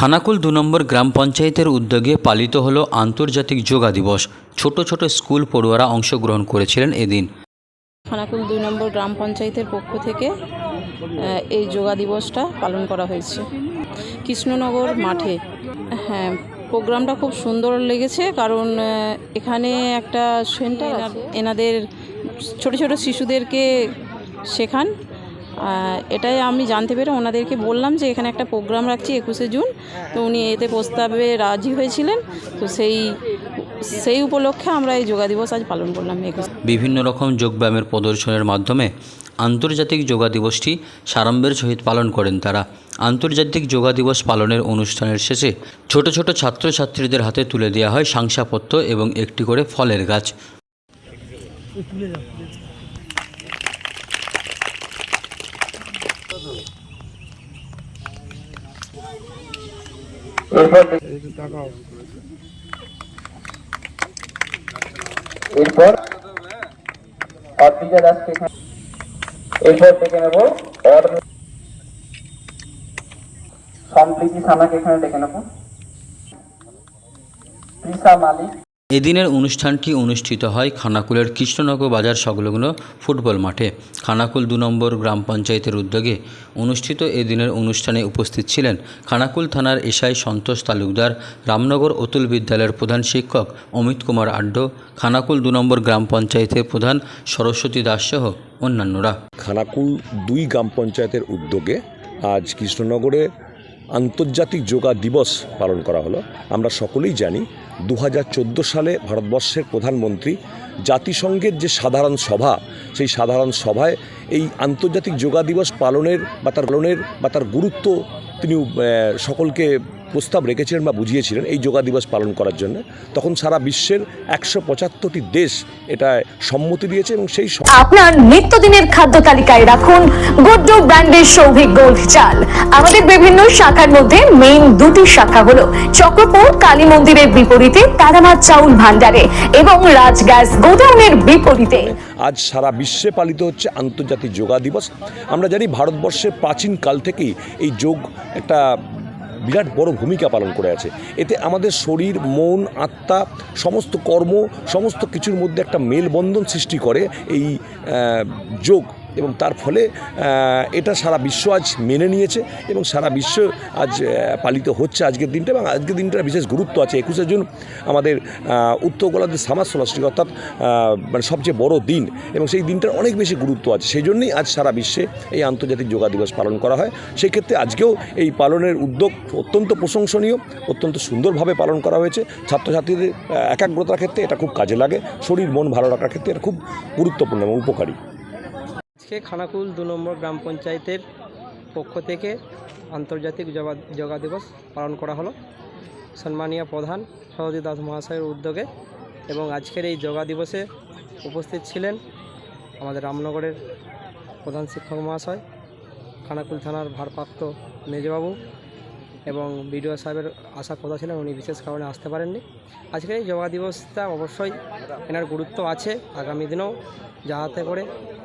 খানাকুল দু নম্বর গ্রাম পঞ্চায়েতের উদ্যোগে পালিত হলো আন্তর্জাতিক যোগা দিবস। ছোট ছোট স্কুল পড়ুয়ারা অংশগ্রহণ করেছিলেন এদিন। খানাকুল দুই নম্বর গ্রাম পঞ্চায়েতের পক্ষ থেকে এই যোগা দিবসটা পালন করা হয়েছে। কৃষ্ণনগর মাঠে হ্যাঁ প্রোগ্রামটা খুব সুন্দর লেগেছে কারণ এখানে একটা সেন্টার এনাদের, ছোট ছোট শিশুদেরকে শেখান। এটাই আমি জানতে পেরে ওনাদেরকে বললাম যে এখানে একটা প্রোগ্রাম রাখছি একুশে জুন। তো উনি এতে প্রস্তাবে রাজি হয়েছিলেন। তো সেই সেই উপলক্ষে আমরা এই যোগা দিবস আজ পালন করলাম একুশ। বিভিন্ন রকম যোগব্যায়ামের প্রদর্শনের মাধ্যমে আন্তর্জাতিক যোগা দিবসটি সারম্বের সহিত পালন করেন তারা। আন্তর্জাতিক যোগা দিবস পালনের অনুষ্ঠানের শেষে ছোট ছোট ছাত্রছাত্রীদের হাতে তুলে দেওয়া হয় শংসাপত্র এবং একটি করে ফলের গাছ। এরপর অদ্বিজা দাসকে এরপর ডেকে নেব সম্প্রীতি সানাকে এখানে ডেকে নেব। তৃষা মালিক। এদিনের অনুষ্ঠানটি অনুষ্ঠিত হয় খানাকুলের কৃষ্ণনগর বাজার সংলগ্ন ফুটবল মাঠে। খানাকুল দু নম্বর গ্রাম পঞ্চায়েতের উদ্যোগে অনুষ্ঠিত এদিনের অনুষ্ঠানে উপস্থিত ছিলেন খানাকুল থানার এসআই সন্তোষ তালুকদার, রামনগর অতুল বিদ্যালয়ের প্রধান শিক্ষক অমিত কুমার আড্ড, খানাকুল দু নম্বর গ্রাম পঞ্চায়েতের প্রধান সরস্বতী দাস সহ অন্যান্যরা। খানাকুল দুই গ্রাম পঞ্চায়েতের উদ্যোগে আজ কৃষ্ণনগরে আন্তর্জাতিক যোগা দিবস পালন করা হলো। আমরা সকলেই জানি দু হাজার চোদ্দ সালে ভারতবর্ষের প্রধানমন্ত্রী জাতিসংঘের যে সাধারণ সভা, সেই সাধারণ সভায় এই আন্তর্জাতিক যোগা দিবস পালনের বা তার পালনের বা তার গুরুত্ব তিনি সকলকে প্রস্তাব রেখেছিলেন বা বুঝিয়েছিলেন এই যোগা দিবস পালন করার জন্য। তখন সারা বিশ্বের একশো পঁচাত্তরটি দেশ এটায় সম্মতি দিয়েছে এবং সেই আপনার নিত্যদিনের খাদ্য তালিকায় রাখুন গুড্ডু ব্র্যান্ডের সৌভিক গোল্ড চাল। আমাদের বিভিন্ন শাখার মধ্যে মেইন দুটি শাখা হলো চক্রপুর কালী মন্দিরের বিপরীতে তারামার চাউল ভান্ডারে এবং রাজ গ্যাস গোডাউনের বিপরীতে। আজ সারা বিশ্বে পালিত হচ্ছে আন্তর্জাতিক যোগা দিবস। আমরা জানি ভারতবর্ষের প্রাচীন কাল থেকেই এই যোগ একটা বিরাট বড় ভূমিকা পালন করে আছে। এতে আমাদের শরীর, মন, আত্মা সমস্ত কর্ম, সমস্ত কিছুর মধ্যে একটা মেলবন্ধন সৃষ্টি করে। এই যোগ এবং তার ফলে এটা সারা বিশ্ব আজ মেনে নিয়েছে এবং সারা বিশ্ব আজ পালিত হচ্ছে আজকের দিনটা এবং আজকের দিনটার বিশেষ গুরুত্ব আছে। একুশে জুন আমাদের উত্তর গোলার্ধের সামাজ ষষ্ঠী অর্থাৎ মানে সবচেয়ে বড় দিন এবং সেই দিনটার অনেক বেশি গুরুত্ব আছে। সেই জন্যই আজ সারা বিশ্বে এই আন্তর্জাতিক যোগা দিবস পালন করা হয়। সেক্ষেত্রে আজকেও এই পালনের উদ্যোগ অত্যন্ত প্রশংসনীয়, অত্যন্ত সুন্দরভাবে পালন করা হয়েছে। ছাত্রছাত্রীদের একাগ্রতার ক্ষেত্রে এটা খুব কাজে লাগে। শরীর, মন ভালো রাখার ক্ষেত্রে এটা খুব গুরুত্বপূর্ণ এবং উপকারী। আজকে খানাকুল দু নম্বর গ্রাম পঞ্চায়েতের পক্ষ থেকে আন্তর্জাতিক যোগা দিবস পালন করা হলো। সম্মানীয় প্রধান সরোজি দাস মহাশয়ের উদ্যোগে এবং আজকের এই যোগা দিবসে উপস্থিত ছিলেন আমাদের রামনগরের প্রধান শিক্ষক মহাশয়, খানাকুল থানার ভারপ্রাপ্ত মেজবাবু এবং বিডিও সাহেবের আশা কথা ছিলেন, উনি বিশেষ কারণে আসতে পারেননি। আজকের এই যোগা দিবসটা অবশ্যই এনার গুরুত্ব আছে। আগামী দিনেও যাহাতে করে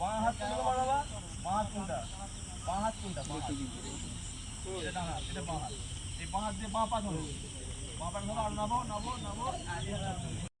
বাঁ হাত কোনটা বাড়াবা বাঁ হাত কোনটা? বাঁ হাত কোনটা? বাঁ হাত। এটা ডান এই বাঁ দিয়ে বাঁ পা ধরো। বাঁ পা ধরো, আর নাবো নাবো নাবো।